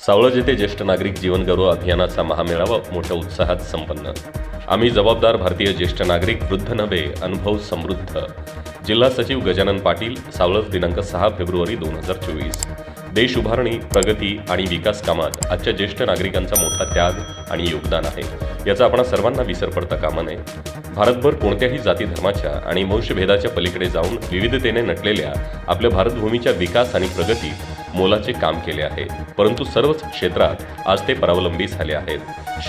सावळज येथे ज्येष्ठ नागरिक जीवनगौरव अभियानाचा महामेळावा मोठ्या उत्साहात संपन्न. आम्ही जबाबदार भारतीय ज्येष्ठ नागरिक वृद्ध नव्हे अनुभव समृद्ध. जिल्हा सचिव गजानन पाटील सावळज दिनांक सहा फेब्रुवारी दोन हजार चोवीस. देश उभारणी प्रगती आणि विकास कामात आजच्या ज्येष्ठ नागरिकांचा मोठा त्याग आणि योगदान आहे. याचा आपण सर्वांना विसर पडता कामा नये. भारतभर कोणत्याही जाती धर्माच्या आणि वंशभेदाच्या पलीकडे जाऊन विविधतेने नटलेल्या आपल्या भारतभूमीच्या विकास आणि प्रगतीत मोलाचे काम केले आहे. परंतु सर्वच क्षेत्रात आज ते परावलंबी झाले आहेत.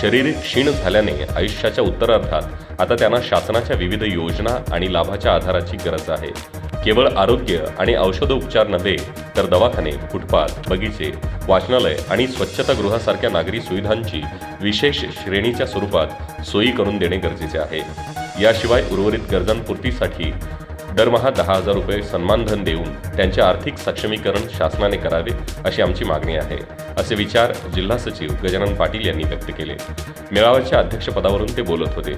शरीर क्षीण झाल्याने आयुष्याच्या उत्तरार्धात आता त्यांना शासनाच्या विविध योजना आणि लाभाच्या आधाराची गरज आहे. केवळ आरोग्य आणि औषधोपचार नव्हे तर दवाखाने फुटपाथ बगीचे वाचनालय आणि स्वच्छतागृहासारख्या नागरी सुविधांची विशेष श्रेणीच्या स्वरूपात सोयी करून देणे गरजेचे आहे. याशिवाय उर्वरित गरजांपूर्तीसाठी दरमहा दहा हजार रुपये सन्मानधन देऊन त्यांचे आर्थिक सक्षमीकरण शासनाने करावे अशी आमची मागणी आहे असे विचार जिल्हा सचिव गजानन पाटील यांनी व्यक्त केले. मेळाव्याच्या अध्यक्षपदावरून ते बोलत होते.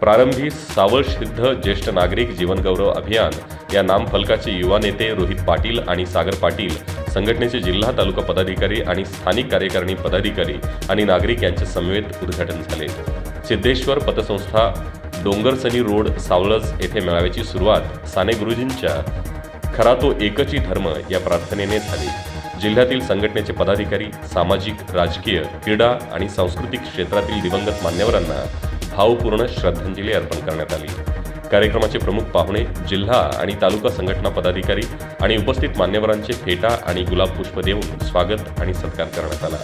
प्रारंभी सावळ सिद्ध ज्येष्ठ नागरिक जीवनगौरव अभियान या नामफलकाचे युवा नेते रोहित पाटील आणि सागर पाटील संघटनेचे जिल्हा तालुका पदाधिकारी आणि स्थानिक कार्यकारिणी पदाधिकारी आणि नागरिक यांच्या समवेत उद्घाटन झाले. सिद्धेश्वर पतसंस्था डोंगरसनी रोड सावळज येथे मेळाव्याची सुरुवात साने गुरुजींच्या खरा तो एकची धर्म या प्रार्थनेने झाली. जिल्ह्यातील संघटनेचे पदाधिकारी सामाजिक राजकीय क्रीडा आणि सांस्कृतिक क्षेत्रातील दिवंगत मान्यवरांना भावपूर्ण श्रद्धांजली अर्पण करण्यात आली. कार्यक्रमाचे प्रमुख पाहुणे जिल्हा आणि तालुका संघटना पदाधिकारी आणि उपस्थित मान्यवरांचे फेटा आणि गुलाब पुष्प देऊन स्वागत आणि सत्कार करण्यात आला.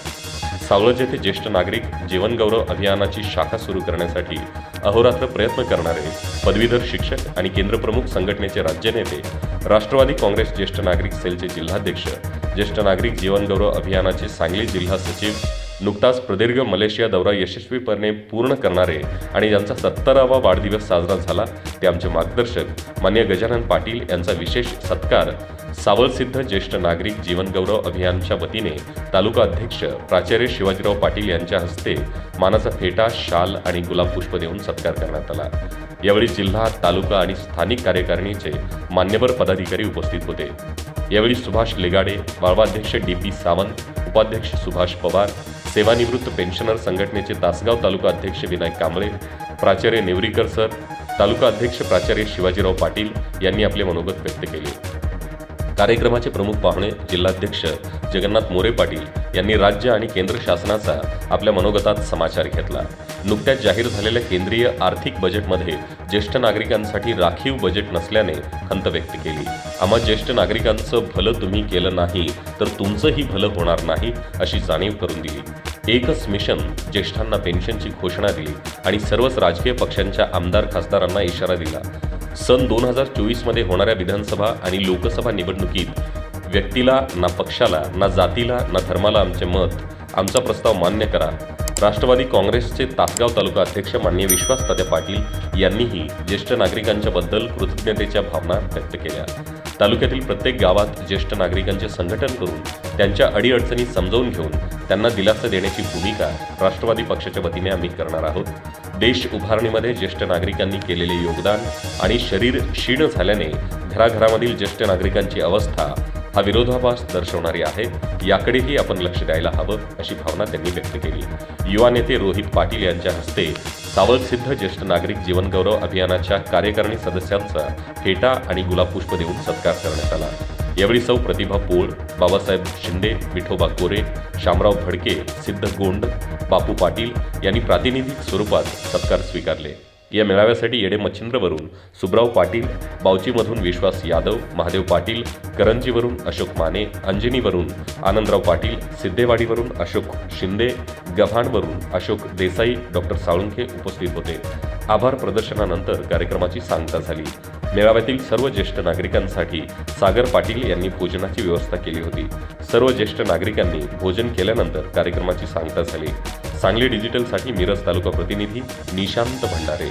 सावळज येथे ज्येष्ठ नागरिक जीवनगौरव अभियानाची शाखा सुरू करण्यासाठी अहोरात्र प्रयत्न करणारे पदवीधर शिक्षक आणि केंद्रप्रमुख संघटनेचे राज्य नेते राष्ट्रवादी काँग्रेस ज्येष्ठ नागरिक सेलचे जिल्हाध्यक्ष ज्येष्ठ नागरिक जीवनगौरव अभियानाचे सांगली जिल्हा सचिव नुकताच प्रदीर्घ मलेशिया दौरा यशस्वीपणे पूर्ण करणारे आणि ज्यांचा सत्तरावा वाढदिवस साजरा झाला ते आमचे मार्गदर्शक मान्य गजानन पाटील यांचा विशेष सत्कार सावळसिद्ध ज्येष्ठ नागरिक जीवनगौरव अभियानच्या वतीने तालुका अध्यक्ष प्राचार्य शिवाजीराव पाटील यांच्या हस्ते मानाचा फेटा शाल आणि गुलाब पुष्प देऊन सत्कार करण्यात आला. यावेळी जिल्हा तालुका आणि स्थानिक कार्यकारिणीचे मान्यवर पदाधिकारी उपस्थित होते. यावेळी सुभाष लेगाडे बाळवाध्यक्ष डी पी सावंत उपाध्यक्ष सुभाष पवार सेवानिवृत्त पेन्शनर संघटनेचे तासगाव तालुका अध्यक्ष विनायक कांबळे प्राचार्य नेवरीकर सर तालुका अध्यक्ष प्राचार्य शिवाजीराव पाटील यांनी आपले मनोगत व्यक्त केले. कार्यक्रमाचे प्रमुख पाहुणे जिल्हाध्यक्ष जगन्नाथ मोरे पाटील यांनी राज्य आणि केंद्र शासनाचा आपल्या मनोगतात समाचार घेतला. नुकत्याच जाहीर झालेल्या केंद्रीय आर्थिक बजेटमध्ये ज्येष्ठ नागरिकांसाठी राखीव बजेट नसल्याने खंत व्यक्त केली. आम्हा ज्येष्ठ नागरिकांचं भलं तुम्ही केलं नाही तर तुमचंही भलं होणार नाही अशी जाणीव करून दिली. एकच मिशन ज्येष्ठांना पेन्शनची घोषणा दिली आणि सर्वच राजकीय पक्षांच्या आमदार खासदारांना इशारा दिला. सन दोन हजार चोवीसमध्ये होणाऱ्या विधानसभा आणि लोकसभा निवडणुकीत व्यक्तीला ना पक्षाला ना जातीला ना धर्माला आमचे मत आमचा प्रस्ताव मान्य करा. राष्ट्रवादी काँग्रेसचे तासगाव तालुका अध्यक्ष मान्य विश्वास तात्या पाटील यांनीही ज्येष्ठ नागरिकांच्या बद्दल कृतज्ञतेच्या भावना व्यक्त केल्या. तालुक्यातील प्रत्येक गावात ज्येष्ठ नागरिकांचे संघटन करून त्यांच्या अडीअडचणी समजावून घेऊन त्यांना दिलासा देण्याची भूमिका राष्ट्रवादी पक्षाच्या वतीने आम्ही करणार आहोत. देश उभारणीमध्ये ज्येष्ठ नागरिकांनी केलेले योगदान आणि शरीर क्षीण झाल्याने घराघरामधील ज्येष्ठ नागरिकांची अवस्था हा विरोधाभास दर्शवणारी आहे. याकडेही आपण लक्ष द्यायला हवं अशी भावना त्यांनी व्यक्त केली. युवा नेते रोहित पाटील यांच्या हस्ते सावळसिद्ध ज्येष्ठ नागरिक जीवनगौरव अभियानाच्या कार्यकारिणी सदस्यांचा फेटा आणि गुलाब पुष्प देऊन सत्कार करण्यात आला. यावेळी सौ प्रतिभा पोळ बाबासाहेब शिंदे विठोबा कोरे शामराव भडके सिद्ध गोंड बापू पाटील यांनी प्रातिनिधिक स्वरूपात सत्कार स्वीकारले. या मेळाव्यासाठी येडे मच्छिंद्रवरून सुब्राव पाटील बावचीमधून विश्वास यादव महादेव पाटील करंजीवरून अशोक माने अंजनीवरून आनंदराव पाटील सिद्धेवाडीवरून अशोक शिंदे गव्हाणवरून अशोक देसाई डॉक्टर साळुंखे उपस्थित होते. आभार प्रदर्शनानंतर कार्यक्रमाची सांगता झाली. मेळाव्यातील सर्व ज्येष्ठ नागरिकांसाठी सागर पाटील यांनी भोजनाची व्यवस्था केली होती. सर्व ज्येष्ठ नागरिकांनी भोजन केल्यानंतर कार्यक्रमाची सांगता झाली. सांगली डिजिटलसाठी मिरज तालुका प्रतिनिधी निशांत भंडारे.